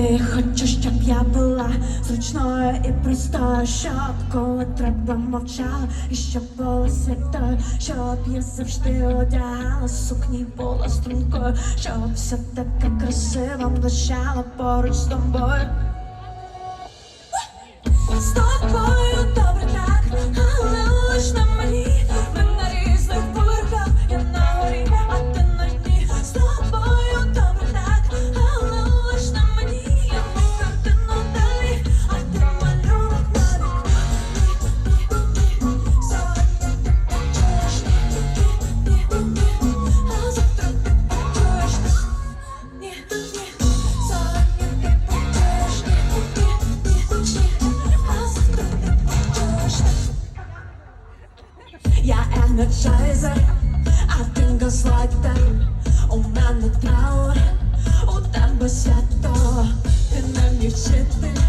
Хочеш, щоб я була зручною і простою, щоб коли треба мовчала, і щоб була святою, щоб я завжди одягала сукні була стрункою, щоб все таке красиво блищало поруч з тобою. Я енерджайзер, а ти газлайтер У мене траур, у тебе свято. Ти не мій вчитель